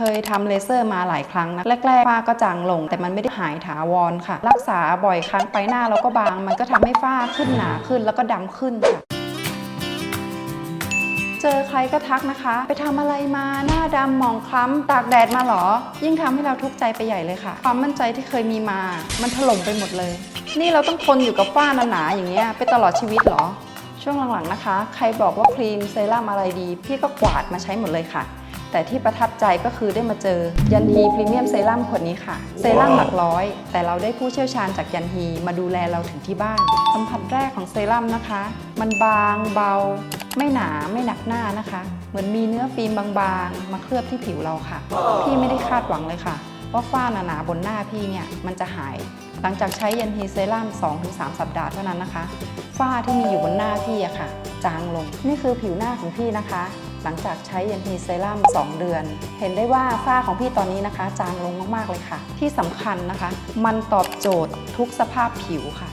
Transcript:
เคยทำเลเซอร์มาหลายครั้งนะแรกๆฝ้าก็จางลง แต่มันไม่ได้หายถาวรค่ะ รักษาบ่อยครั้งไปหน้าเราก็บาง มันก็ทำให้ฝ้าขึ้นหนาขึ้นแล้วก็ดำขึ้นค่ะเจอใครก็ทักนะคะ ไปทำอะไรมาหน้าดำหมองคล้ำตากแดดมาเหรอ ยิ่งทำให้เราทุกข์ใจไปใหญ่เลยค่ะ ความมั่นใจที่เคยมีมา มันถล่มไปหมดเลย นี่เราต้องทนอยู่กับฝ้าหนาๆอย่างเงี้ยไปตลอดชีวิตเหรอ ช่วงหลังๆนะคะ ใครบอกว่าครีมเซรั่มอะไรดี พี่ก็กวาดมาใช้หมดเลยค่ะ แต่ที่ประทับใจก็คือได้มาเจอยันฮีพรีเมียมเซรั่มขวดนี้ค่ะ เซรั่มหลักร้อย แต่เราได้ผู้เชี่ยวชาญจากยันฮีมาดูแลเราถึงที่บ้าน สัมผัสแรกของเซรั่มนะคะ มันบางเบา ไม่หนาไม่หนักหน้านะคะ เหมือนมีเนื้อฟิล์มบางๆ มาเคลือบที่ผิวเราค่ะ พี่ไม่ได้คาดหวังเลยค่ะ ว่าฝ้าหนาๆบนหน้าพี่เนี่ยมันจะหายหลังจากใช้ยันฮีเซรั่ม 2-3 สัปดาห์เท่านั้นนะคะ ฝ้าที่มีอยู่บนหน้าพี่อะค่ะ จางลง นี่คือผิวหน้าของพี่นะคะ หลังจากใช้ยันทีเซรั่ม2 เดือน เห็นได้ว่าฝ้าของพี่ตอนนี้นะคะ จางลงมากๆเลยค่ะ ที่สำคัญนะคะ มันตอบโจทย์ทุกสภาพผิวค่ะ